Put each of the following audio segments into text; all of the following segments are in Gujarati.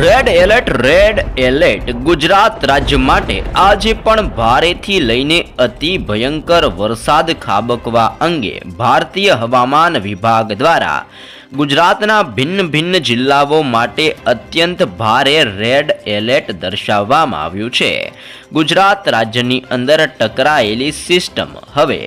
Red alert red alert Gujarat રાજ્ય માટે આજે પણ ભારેથી લઈને અતિ ભયંકર વરસાદ ખાબકવા અંગે ભારતીય હવામાન વિભાગ દ્વારા ગુજરાતના ભિન્ન ભિન્ન જિલ્લાઓ માટે અત્યંત ભારે રેડ એલર્ટ દર્શાવવામાં આવ્યું છે. ગુજરાત રાજ્યની અંદર ટકરાયેલી સિસ્ટમ હવે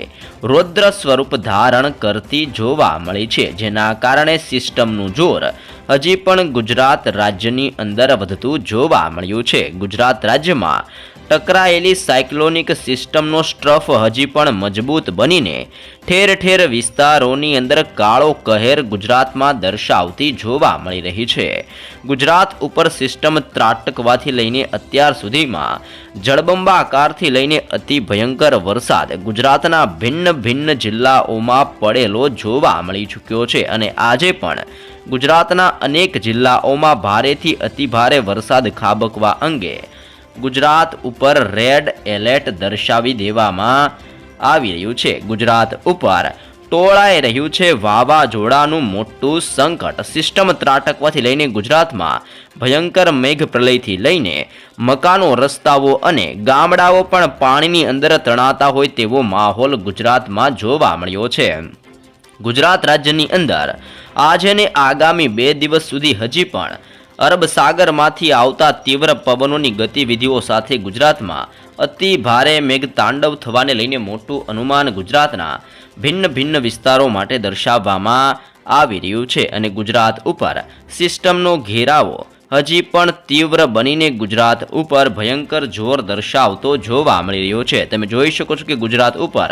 રૌદ્ર સ્વરૂપ ધારણ કરતી જોવા મળી છે, જેના કારણે સિસ્ટમનું જોર હજી પણ ગુજરાત રાજ્યની અંદર વધતું જોવા મળ્યું છે. ગુજરાત રાજ્યમાં ટકરાયેલી સાયક્લોનિક સિસ્ટમનો સ્ટ્રફ હજી પણ મજબૂત બનીને ઠેર ઠેર વિસ્તારોની અંદર કાળો કહેર ગુજરાતમાં દર્શાવતી જોવા મળી રહી છે. ગુજરાત ઉપર સિસ્ટમ ત્રાટકવાથી લઈને અત્યાર સુધીમાં જળબંબાકારથી લઈને અતિ ભયંકર વરસાદ ગુજરાતના ભિન્ન ભિન્ન જિલ્લાઓમાં પડેલો જોવા મળી ચૂક્યો છે અને આજે પણ ગુજરાતના અનેક જિલ્લાઓમાં ભારેથી અતિભારે વરસાદ ખાબકવા અંગે ગુજરાત ઉપર રેડ એલર્ટ દર્શાવી દેવામાં આવી રહ્યું છે. ગુજરાત ઉપર ટોળાઈ રહ્યું છે વાવાઝોડાનું મોટું સંકટ. સિસ્ટમ ત્રાટકવાથી લઈને ગુજરાતમાં ભયંકર મેઘ પ્રલયથી લઈને મકાનો, રસ્તાઓ અને ગામડાઓ પણ પાણીની અંદર તણાતા હોય તેવો માહોલ ગુજરાતમાં જોવા મળ્યો છે. ગુજરાત રાજ્યની અંદર આજે ને આગામી બે દિવસ સુધી હજી પણ અરબ સાગરમાંથી આવતા તીવ્ર પવનોની ગતિવિધિઓ સાથે ગુજરાતમાં અતિ ભારે મેઘ તાંડવ થવાને લઈને મોટું અનુમાન ગુજરાતના ભિન્ન ભિન્ન વિસ્તારો માટે દર્શાવવામાં આવી રહ્યું છે અને ગુજરાત ઉપર સિસ્ટમનો ઘેરાવો હજી પણ તીવ્ર બનીને ગુજરાત ઉપર ભયંકર જોર દર્શાવતો જોવા મળી રહ્યો છે. તમે જોઈ શકો છો કે ગુજરાત ઉપર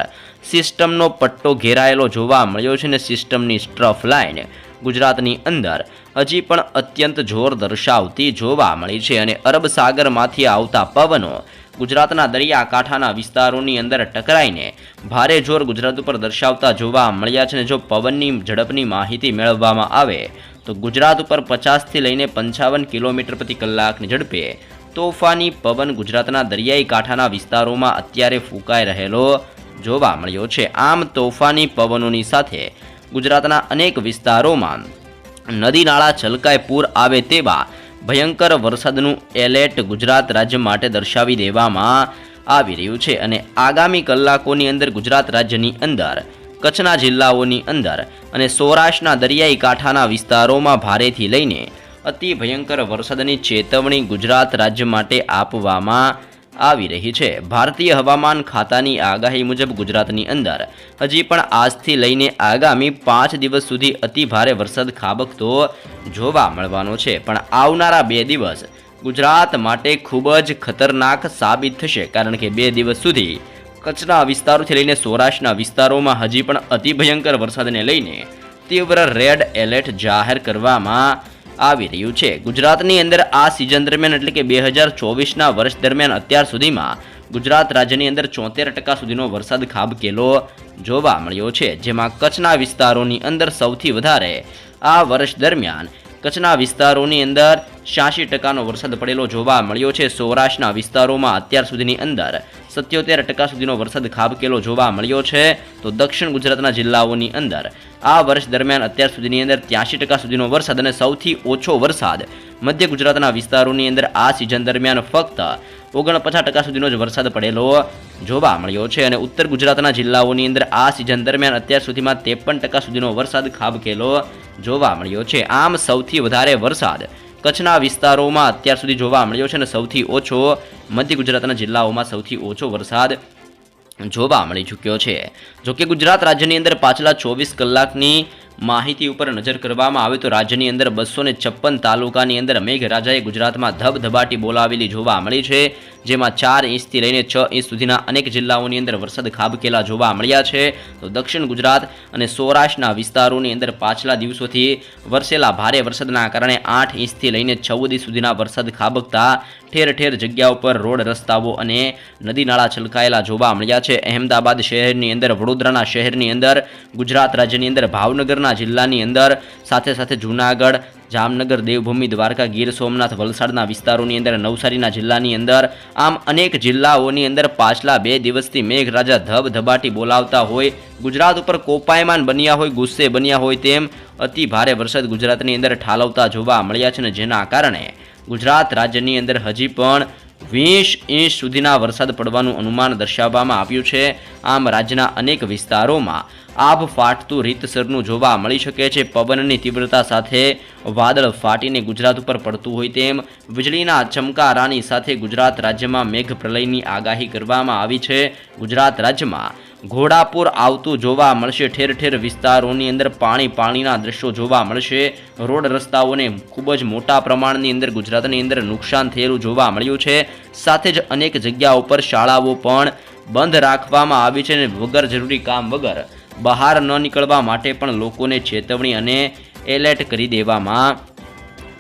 સિસ્ટમનો પટ્ટો ઘેરાયેલો જોવા મળ્યો છે અને સિસ્ટમની સ્ટ્રફ લાઇન ગુજરાતની અંદર. હજી પણ અત્યંત જોર દર્શાવતી જોવા મળી છે અને અરબ સાગરમાંથી આવતા પવનો ગુજરાતના દરિયાકાંઠાના વિસ્તારોની અંદર ટકરાઈને ભારે જોર ગુજરાત ઉપર દર્શાવતા જોવા મળ્યા છે અને જો પવનની ઝડપની માહિતી મેળવવામાં આવે તો ગુજરાત ઉપર પચાસથી લઈને પંચાવન કિલોમીટર પ્રતિ કલાકની ઝડપે તોફાની પવન ગુજરાતના દરિયાઈ કાંઠાના વિસ્તારોમાં અત્યારે ફૂંકાઈ રહેલો જોવા મળ્યો છે. આમ તોફાની પવનોની સાથે ગુજરાતના અનેક વિસ્તારોમાં નદી નાળા છલકાય પૂર આવે તેવા ભયંકર વરસાદનું એલર્ટ ગુજરાત રાજ્ય માટે દર્શાવી દેવામાં આવી રહ્યું છે અને આગામી કલાકોની અંદર ગુજરાત રાજ્યની અંદર, કચ્છના જિલ્લાઓની અંદર અને સૌરાષ્ટ્રના દરિયાઈ કાંઠાના વિસ્તારોમાં ભારેથી લઈને અતિ ભયંકર વરસાદની ચેતવણી ગુજરાત રાજ્ય માટે આપવામાં આવી રહી છે. ભારતીય હવામાન ખાતાની આગાહી મુજબ ગુજરાતની અંદર હજી પણ આજથી લઈને આગામી પાંચ દિવસ સુધી અતિ ભારે વરસાદ ખાબકતો જોવા મળવાનો છે. પણ આવનારા બે દિવસ ગુજરાત માટે ખૂબ જ ખતરનાક સાબિત થશે. કારણ કે બે દિવસ સુધી કચ્છના વિસ્તારોથી લઈને સૌરાષ્ટ્રના વિસ્તારોમાં હજી પણ અતિ ભયંકર વરસાદને લઈને તીવ્ર રેડ એલર્ટ જાહેર કરવામાં આવી રહ્યું છે. ગુજરાતની અંદર આ સિઝન દરમિયાન એટલે કે બે હજાર ચોવીસના વર્ષ દરમિયાન અત્યાર સુધીમાં ગુજરાત રાજ્યની અંદર ચોતેર ટકા સુધીનો વરસાદ ખાબકેલો જોવા મળ્યો છે. જેમાં કચ્છના વિસ્તારોની અંદર સૌથી વધારે આ વર્ષ દરમિયાન કચ્છના વિસ્તારોની અંદર છ્યાસી ટકાનો વરસાદ પડેલો જોવા મળ્યો છે. સૌરાષ્ટ્રના વિસ્તારોમાં અત્યાર સુધીની અંદર સત્યોતેર ટકા સુધીનો વરસાદ ખાબકેલો જોવા મળ્યો છે. તો દક્ષિણ ગુજરાતના જિલ્લાઓની અંદર આ વર્ષ દરમિયાન અત્યાર સુધીની અંદર ત્યાસી ટકા સુધીનો વરસાદ અને સૌથી ઓછો વરસાદ મધ્ય ગુજરાતના વિસ્તારોની અંદર આ સિઝન દરમિયાન ફક્ત ઓગણપચાસ ટકા સુધીનો જ વરસાદ પડેલો જોવા મળ્યો છે અને ઉત્તર ગુજરાતના જિલ્લાઓની અંદર આ સિઝન દરમિયાન અત્યાર સુધીમાં ત્રેપન ટકા સુધીનો વરસાદ ખાબકેલો જોવા મળ્યો છે. આમ સૌથી વધારે વરસાદ કચ્છના વિસ્તારોમાં અત્યાર સુધી જોવા મળ્યો છે અને સૌથી ઓછો મધ્ય ગુજરાતના જિલ્લાઓમાં સૌથી ઓછો વરસાદ જોવા મળી ચૂક્યો છે. જોકે ગુજરાત રાજ્યની અંદર પાછલા ચોવીસ કલાકની માહિતી ઉપર નજર કરવામાં આવે તો રાજ્યની અંદર બસો છપ્પન તાલુકાની અંદર મેઘરાજાએ ગુજરાતમાં ધબધબાટી બોલાવેલી જોવા મળી છે, જેમાં ચાર ઇંચથી લઈને છ ઇંચ સુધીના અનેક જિલ્લાઓની અંદર વરસાદ ખાબકેલા જોવા મળ્યા છે. તો દક્ષિણ ગુજરાત અને સૌરાષ્ટ્રના વિસ્તારોની અંદર પાછલા દિવસોથી વરસેલા ભારે વરસાદના કારણે આઠ ઇંચથી લઈને ચૌદ ઇંચ સુધીના વરસાદ ખાબકતા ઠેર ઠેર જગ્યા ઉપર રોડ રસ્તાઓ અને નદી નાળા છલકાયેલા જોવા મળ્યા છે. અહેમદાબાદ શહેરની અંદર, વડોદરાના શહેરની અંદર, ગુજરાત રાજ્યની અંદર, ભાવનગરના જિલ્લાની અંદર. સાથે સાથે જૂનાગઢ, જામનગર, દેવભૂમિ, દ્વારકા, ગીર સોમનાથ, વલસાડના વિસ્તારોની અંદર, નવસારીના જિલ્લાની અંદર. આમ અનેક જિલ્લાઓની અંદર પાછલા બે દિવસથી મેઘરાજા ધબધબાટી બોલાવતા હોય. ગુજરાત ઉપર કોપાયમાન બન્યા હોય, ગુસ્સે બન્યા હોય તેમ અતિ ભારે વરસાદ ગુજરાતની અંદર ઠાલવતા જોવા મળ્યા છે ને જેના કારણે ગુજરાત રાજ્યની અંદર હજી પણ વીસ ઇંચ સુધીના વરસાદ પડવાનું અનુમાન દર્શાવવામાં આવ્યું છે. આમ રાજ્યના અનેક વિસ્તારોમાં આભ ફાટતું રીતસરનું જોવા મળી શકે છે. પવનની તીવ્રતા સાથે વાદળ ફાટીને ગુજરાત ઉપર પડતું હોય તેમ વીજળીના ચમકારાની સાથે ગુજરાત રાજ્યમાં મેઘ પ્રલયની આગાહી કરવામાં આવી છે. ગુજરાત રાજ્યમાં ઘોડાપુર આવતું જોવા મળશે. ઠેર ઠેર વિસ્તારોની અંદર પાણી, પાણીના દ્રશ્યો જોવા મળશે. રોડ રસ્તાઓને ખૂબ જ મોટા પ્રમાણની અંદર ગુજરાતની અંદર નુકસાન થયેલું જોવા મળ્યું છે. સાથે જ અનેક જગ્યાઓ પર શાળાઓ પણ બંધ રાખવામાં આવી છે અને વગર જરૂરી કામ વગર બહાર ન નીકળવા માટે પણ લોકોને ચેતવણી અને એલર્ટ કરી દેવામાં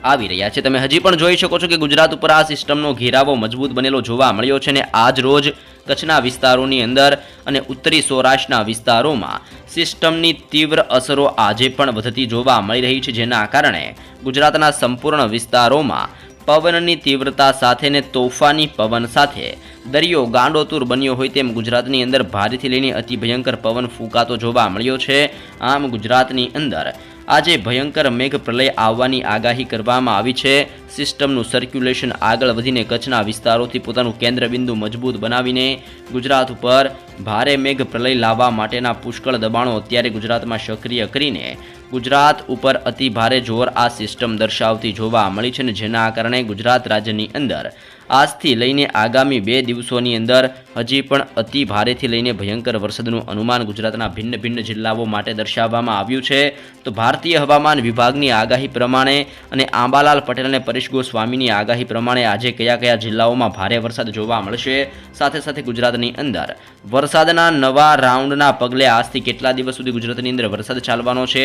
આવી રહ્યા છે. તમે હજી પણ જોઈ શકો છો કે ગુજરાત ઉપર આ સિસ્ટમનો ઘેરાવો મજબૂત બનેલો જોવા મળ્યો છે અને આજ રોજ કચ્છના વિસ્તારોની અંદર અને ઉત્તરી સૌરાષ્ટ્રના વિસ્તારોમાં સિસ્ટમની તીવ્ર અસરો આજે પણ વધતી જોવા મળી રહી છે, જેના કારણે ગુજરાતના સંપૂર્ણ વિસ્તારોમાં પવનની તીવ્રતા સાથે ને તોફાની પવન સાથે દરિયો ગાંડોતુર બન્યો હોય તેમ ગુજરાતની અંદર ભારેથી લઈને અતિ ભયંકર પવન ફૂંકાતો જોવા મળ્યો છે. આમ ગુજરાતની અંદર આજે ભયંકર મેઘ પ્રલય આવવાની આગાહી કરવામાં આવી છે. સિસ્ટમનું સર્ક્યુલેશન આગળ વધીને કચ્છના વિસ્તારોથી પોતાનું કેન્દ્રબિંદુ મજબૂત બનાવીને ગુજરાત ઉપર ભારે મેઘ પ્રલય લાવવા માટેના પુષ્કળ દબાણો અત્યારે ગુજરાતમાં સક્રિય કરીને ગુજરાત ઉપર અતિ ભારે જોર આ સિસ્ટમ દર્શાવતી જોવા મળી છે ને જેના કારણે ગુજરાત રાજ્યની અંદર આજથી લઈને આગામી બે દિવસોની અંદર હજી પણ અતિ ભારેથી લઈને ભયંકર વરસાદનું અનુમાન ગુજરાતના ભિન્ન ભિન્ન જિલ્લાઓ માટે દર્શાવવામાં આવ્યું છે. તો ભારતીય હવામાન વિભાગની આગાહી પ્રમાણે અને આંબાલાલ પટેલ અને પરેશ ગોસ્વામીની આગાહી પ્રમાણે આજે કયા કયા જિલ્લાઓમાં ભારે વરસાદ જોવા મળશે? સાથે સાથે ગુજરાતની અંદર વરસાદના નવા રાઉન્ડના પગલે આજથી કેટલા દિવસ સુધી ગુજરાતની અંદર વરસાદ ચાલવાનો છે?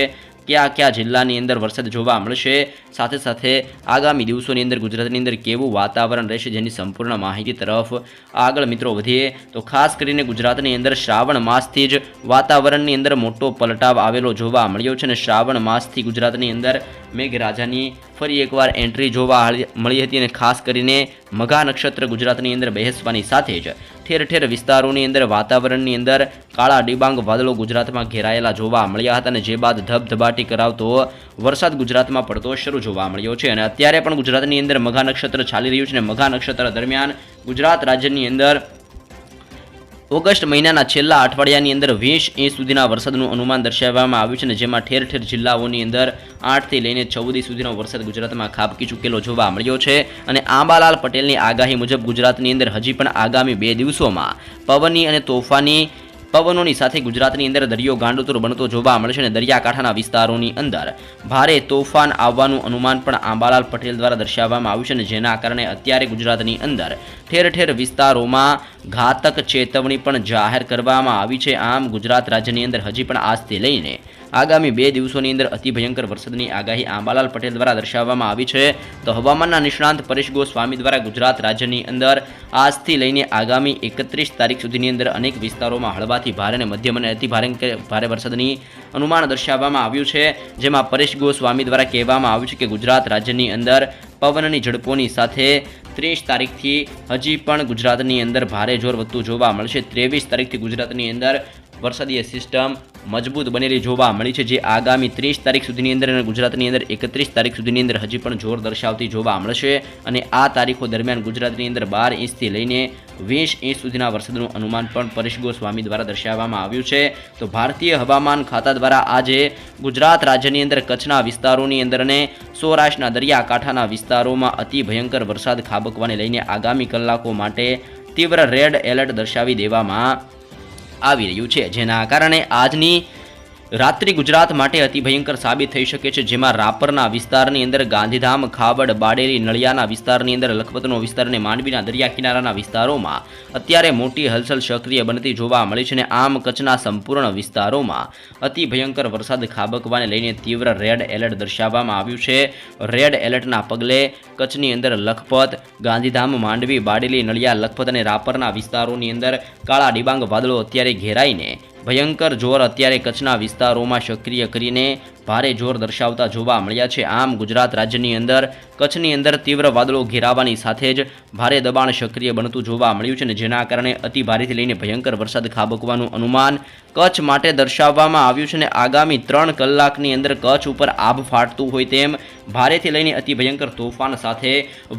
કયા કયા જિલ્લાની અંદર વરસાદ જોવા મળશે? સાથે સાથે આગામી દિવસોની અંદર ગુજરાતની અંદર કેવું વાતાવરણ રહેશે જેની સંપૂર્ણ માહિતી તરફ આગળ મિત્રો વધીએ. તો ખાસ કરીને ગુજરાતની અંદર શ્રાવણ માસથી જ વાતાવરણની અંદર મોટો પલટાવ આવેલો જોવા મળ્યો છે અને શ્રાવણ માસથી ગુજરાતની અંદર મેઘરાજાની ફરી એકવાર એન્ટ્રી જોવા મળી હતી અને ખાસ કરીને મઘા નક્ષત્ર ગુજરાતની અંદર બહેસવાની સાથે જ ઠેર ઠેર વિસ્તારોની અંદર, વાતાવરણની અંદર કાળા ડિબાંગ વાદળો ગુજરાતમાં ઘેરાયેલા જોવા મળ્યા હતા અને જે બાદ ધબધબાટી કરાવતો વરસાદ ગુજરાતમાં પડતો શરૂ જોવા મળ્યો છે. અને અત્યારે પણ ગુજરાતની અંદર મઘા નક્ષત્ર ચાલી રહ્યું છે અને મઘા નક્ષત્ર દરમિયાન ગુજરાત રાજ્યની અંદર ઓગસ્ટ મહિનાના છેલ્લા અઠવાડિયાની અંદર વીસ ઇંચ સુધીના વરસાદનું અનુમાન દર્શાવવામાં આવ્યું છે અને જેમાં ઠેર ઠેર જિલ્લાઓની અંદર આઠથી લઈને ચૌદ સુધીનો વરસાદ ગુજરાતમાં ખાબકી ચૂકેલો જોવા મળ્યો છે. અને આંબાલાલ પટેલની આગાહી મુજબ ગુજરાતની અંદર હજી પણ આગામી બે દિવસોમાં પવનની અને તોફાની પવનોની સાથે ગુજરાતની અંદર દરિયો ગાંડોતુર બનતો જોવા મળશે અને દરિયાકાંઠાના વિસ્તારોની અંદર ભારે તોફાન આવવાનું અનુમાન પણ આંબાલાલ પટેલ દ્વારા દર્શાવવામાં આવ્યું છે અને જેના કારણે અત્યારે ગુજરાતની અંદર ઠેર ઠેર વિસ્તારોમાં ઘાતક ચેતવણી પણ જાહેર કરવામાં આવી છે. આમ ગુજરાત રાજ્યની અંદર હજી પણ આજથી લઈને આગામી બે દિવસોની અંદર અતિ ભયંકર વરસાદની આગાહી આંબાલાલ પટેલ દ્વારા દર્શાવવામાં આવી છે. તો હવામાનના નિષ્ણાંત પરેશ ગોસ્વામી દ્વારા ગુજરાત રાજ્યની અંદર આજથી લઈને આગામી એકત્રીસ તારીખ સુધીની અંદર અનેક વિસ્તારોમાં હળવાથી ભારે અને મધ્યમ અને અતિ ભારે ભારે વરસાદની અનુમાન દર્શાવવામાં આવ્યું છે, જેમાં પરેશ ગોસ્વામી દ્વારા કહેવામાં આવ્યું છે કે ગુજરાત રાજ્યની અંદર પવનની ઝડપોની સાથે ત્રીસ તારીખથી હજી પણ ગુજરાતની અંદર ભારે જોર વધતું જોવા મળશે. ત્રેવીસ તારીખથી ગુજરાતની અંદર વરસાદીય સિસ્ટમ મજબૂત બનેલી જોવા મળી છે, જે આગામી ત્રીસ તારીખ સુધીની અંદર અને ગુજરાતની અંદર એકત્રીસ તારીખ સુધીની અંદર હજી પણ જોર દર્શાવતી જોવા મળશે અને આ તારીખો દરમિયાન ગુજરાતની અંદર બાર ઇંચથી લઈને વીસ ઇંચ સુધીના વરસાદનું અનુમાન પણ પરેશ ગોસ્વામી દ્વારા દર્શાવવામાં આવ્યું છે. તો ભારતીય હવામાન ખાતા દ્વારા આજે ગુજરાત રાજ્યની અંદર કચ્છના વિસ્તારોની અંદર અને સૌરાષ્ટ્રના દરિયાકાંઠાના વિસ્તારોમાં અતિ ભયંકર વરસાદ ખાબકવાને લઈને આગામી કલાકો માટે તીવ્ર રેડ એલર્ટ દર્શાવી દેવામાં આવી રહ્યું છે. જેના કારણે આજની રાત્રિ ગુજરાત માટે અતિ ભયંકર સાબિત થઈ શકે છે, જેમાં રાપરના વિસ્તારની અંદર ગાંધીધામ ખાબડ બાડેલી, નળિયાના વિસ્તારની અંદર, લખપતનો વિસ્તાર અને માંડવીના દરિયા કિનારાના વિસ્તારોમાં અત્યારે મોટી હલચલ સક્રિય બનતી જોવા મળી છે અને આમ કચ્છના સંપૂર્ણ વિસ્તારોમાં અતિ ભયંકર વરસાદ ખાબકવાને લઈને તીવ્ર રેડ એલર્ટ દર્શાવવામાં આવ્યું છે. રેડ એલર્ટના પગલે કચ્છની અંદર લખપત, ગાંધીધામ, માંડવી, બાડેલી, નળિયા, લખપત અને રાપરના વિસ્તારોની અંદર કાળા ડિબાંગ વાદળો અત્યારે ઘેરાઈને ભયંકર જોર અત્યારે કચ્છના વિસ્તારોમાં સક્રિય કરીને ભારે જોર દર્શાવતા જોવા મળ્યા છે. આમ ગુજરાત રાજ્યની અંદર, કચ્છની અંદર તીવ્ર વાદળો ઘેરાવાની સાથે જ ભારે દબાણ સક્રિય બનતું જોવા મળ્યું છે અને જેના કારણે અતિ ભારેથી લઈને ભયંકર વરસાદ ખાબકવાનું અનુમાન કચ્છ માટે દર્શાવવામાં આવ્યું છે અને આગામી ત્રણ કલાકની અંદર કચ્છ ઉપર આભ ફાટતું હોય તેમ, ભારેથી લઈને અતિ ભયંકર તોફાન સાથે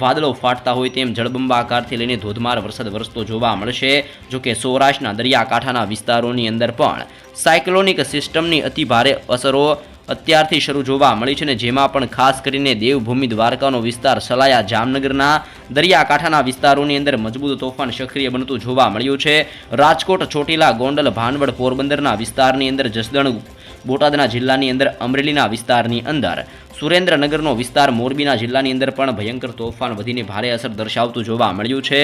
વાદળો ફાટતા હોય તેમ જળબંબાકારથી લઈને ધોધમાર વરસાદ વરસતો જોવા મળશે. જોકે સૌરાષ્ટ્રના દરિયાકાંઠાના વિસ્તારોની અંદર પણ સાયક્લોનિક સિસ્ટમની અતિ ભારે અસરો અત્યારથી શરૂ જોવા મળી છે ને જેમાં પણ ખાસ કરીને દેવભૂમિ દ્વારકાનો વિસ્તાર સલાયા જામનગરના દરિયાકાંઠાના વિસ્તારોની અંદર મજબૂત તોફાન સક્રિય બનતું જોવા મળ્યું છે. રાજકોટ, ચોટીલા, ગોંડલ, ભાનવડ, પોરબંદરના વિસ્તારની અંદર જસદણ, બોટાદના જિલ્લાની અંદર અમરેલીના વિસ્તારની અંદર. સુરેન્દ્રનગરનો વિસ્તાર મોરબીના જિલ્લાની અંદર પણ ભયંકર તોફાન વધીને ભારે અસર દર્શાવતું જોવા મળ્યું છે.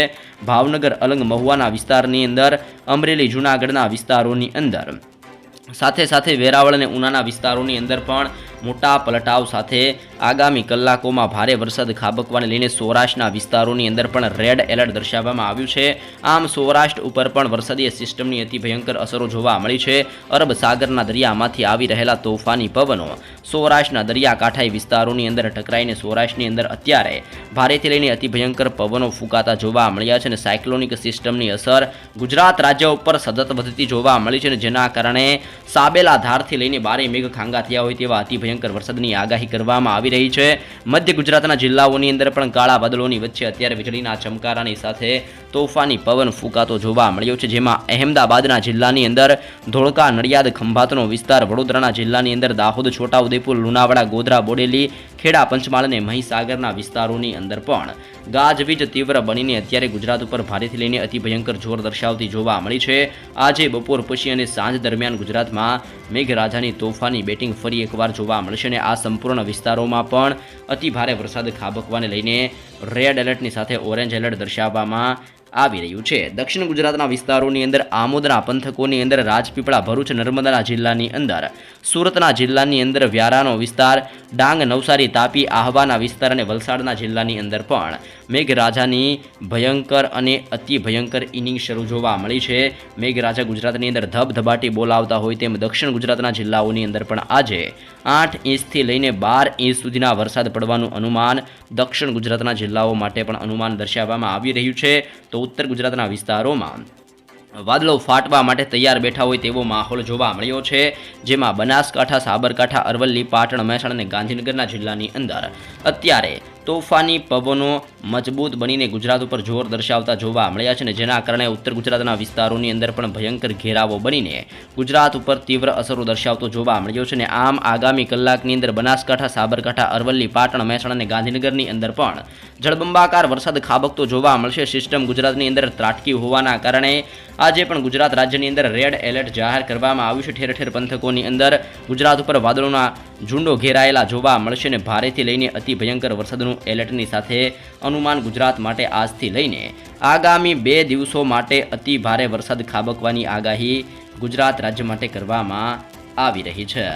ભાવનગર, અલંગ મહુવાના વિસ્તારની અંદર, અમરેલી, જૂનાગઢના વિસ્તારોની અંદર. સાથે સાથે વેરાવળ અને ઉનાના વિસ્તારોની અંદર પણ મોટા પલટાવ સાથે આગામી કલાકોમાં ભારે વરસાદ ખાબકવાને લઈને સૌરાષ્ટ્રના વિસ્તારોની અંદર પણ રેડ એલર્ટ દર્શાવવામાં આવ્યું છે. આમ સૌરાષ્ટ્ર ઉપર પણ વરસાદીય સિસ્ટમની અતિ ભયંકર અસરો જોવા મળી છે. અરબ સાગરના દરિયામાંથી આવી રહેલા તોફાની પવનો સૌરાષ્ટ્રના દરિયાકાંઠાઈ વિસ્તારોની અંદર ટકરાઈને સૌરાષ્ટ્રની અંદર અત્યારે ભારેથી લઈને અતિ ભયંકર પવનો ફૂંકાતા જોવા મળ્યા છે અને સાયક્લોનિક સિસ્ટમની અસર ગુજરાત રાજ્ય ઉપર સતત વધતી જોવા મળી છે અને જેના કારણે સાબેલા ધારથી લઈને બારે મેઘ ખાંગા થયા હોય તેવા અતિ ભયંકર વરસાદની આગાહી કરવામાં આવી રહી છે. મધ્ય ગુજરાતના જિલ્લાઓની અંદર પણ કાળા વાદળોની વચ્ચે અત્યારે વીજળીના ચમકારાની સાથે તોફાની પવન ફૂંકાતો જોવા મળ્યો છે, જેમાં અહેમદાબાદના જિલ્લાની અંદર ધોળકા નડિયાદ ખંભાતનો વિસ્તાર, વડોદરાના જિલ્લાની અંદર દાહોદ, છોટાઉદેપુર, લુણાવાડા, ગોધરા, બોડેલી ખેડા, પંચમહાલ અને મહીસાગરના વિસ્તારોની અંદર પણ ગાજવીજ તીવ્ર બનીને અત્યારે ગુજરાત ઉપર ભારેથી લઈને અતિ ભયંકર જોર દર્શાવતી જોવા મળી છે. આજે બપોર પછી અને સાંજ દરમિયાન ગુજરાતમાં મેઘરાજાની તોફાની બેટિંગ ફરી એકવાર જોવા મળશે અને આ સંપૂર્ણ વિસ્તારોમાં પણ અતિ ભારે વરસાદ ખાબકવાને લઈને રેડ એલર્ટની સાથે ઓરેન્જ એલર્ટ દર્શાવવામાં આવી રહ્યું છે. દક્ષિણ ગુજરાતના વિસ્તારોની અંદર આમોદના પંથકોની અંદર રાજપીપળા ભરૂચ નર્મદાના જિલ્લાની અંદર સુરતના જિલ્લાની અંદર વ્યારાનો વિસ્તાર ડાંગ નવસારી તાપી આહવાના વિસ્તાર અને વલસાડના જિલ્લાની અંદર પણ મેઘરાજાની ભયંકર અને અતિ ભયંકર ઇનિંગ શરૂ જોવા મળી છે. મેઘરાજા ગુજરાતની અંદર ધબધબાટી બોલાવતા હોય તેમ દક્ષિણ ગુજરાતના જિલ્લાઓની અંદર પણ આજે આઠ ઇંચથી લઈને બાર ઇંચ સુધીના વરસાદ પડવાનું અનુમાન દક્ષિણ ગુજરાતના જિલ્લાઓ માટે પણ અનુમાન દર્શાવવામાં આવી રહ્યું છે. તો ઉત્તર ગુજરાતના વિસ્તારોમાં વાદળો ફાટવા માટે તૈયાર બેઠા હોય તેવો માહોલ જોવા મળ્યો છે, જેમાં બનાસકાંઠા, સાબરકાંઠા, અરવલ્લી, પાટણ, મહેસાણા અને ગાંધીનગરના જિલ્લાની અંદર અત્યારે તોફાની પવનો મજબૂત બનીને ગુજરાત ઉપર જોર દર્શાવતા જોવા મળ્યા છે અને જેના કારણે ઉત્તર ગુજરાતના વિસ્તારોની અંદર પણ ભયંકર ઘેરાવો બનીને ગુજરાત ઉપર તીવ્ર અસરો દર્શાવતો જોવા મળ્યો છે અને આમ આગામી કલાકની અંદર બનાસકાંઠા, સાબરકાંઠા, અરવલ્લી, પાટણ, મહેસાણા અને ગાંધીનગરની અંદર પણ જળબંબાકાર વરસાદ ખાબકતો જોવા મળશે. સિસ્ટમ ગુજરાતની અંદર ત્રાટકી હોવાના કારણે આજે પણ ગુજરાત રાજ્યની અંદર રેડ એલર્ટ જાહેર કરવામાં આવ્યું છે. ઠેર ઠેર પંથકોની અંદર ગુજરાત ઉપર વાદળોના ઝુંડો ઘેરાયેલા જોવા મળશે અને ભારેથી લઈને અતિ ભયંકર વરસાદનું એલર્ટની સાથે અનુમાન ગુજરાત માટે આજથી લઈને આગામી બે દિવસો માટે અતિ ભારે વરસાદ ખાબકવાની આગાહી ગુજરાત રાજ્ય માટે કરવામાં આવી રહી છે.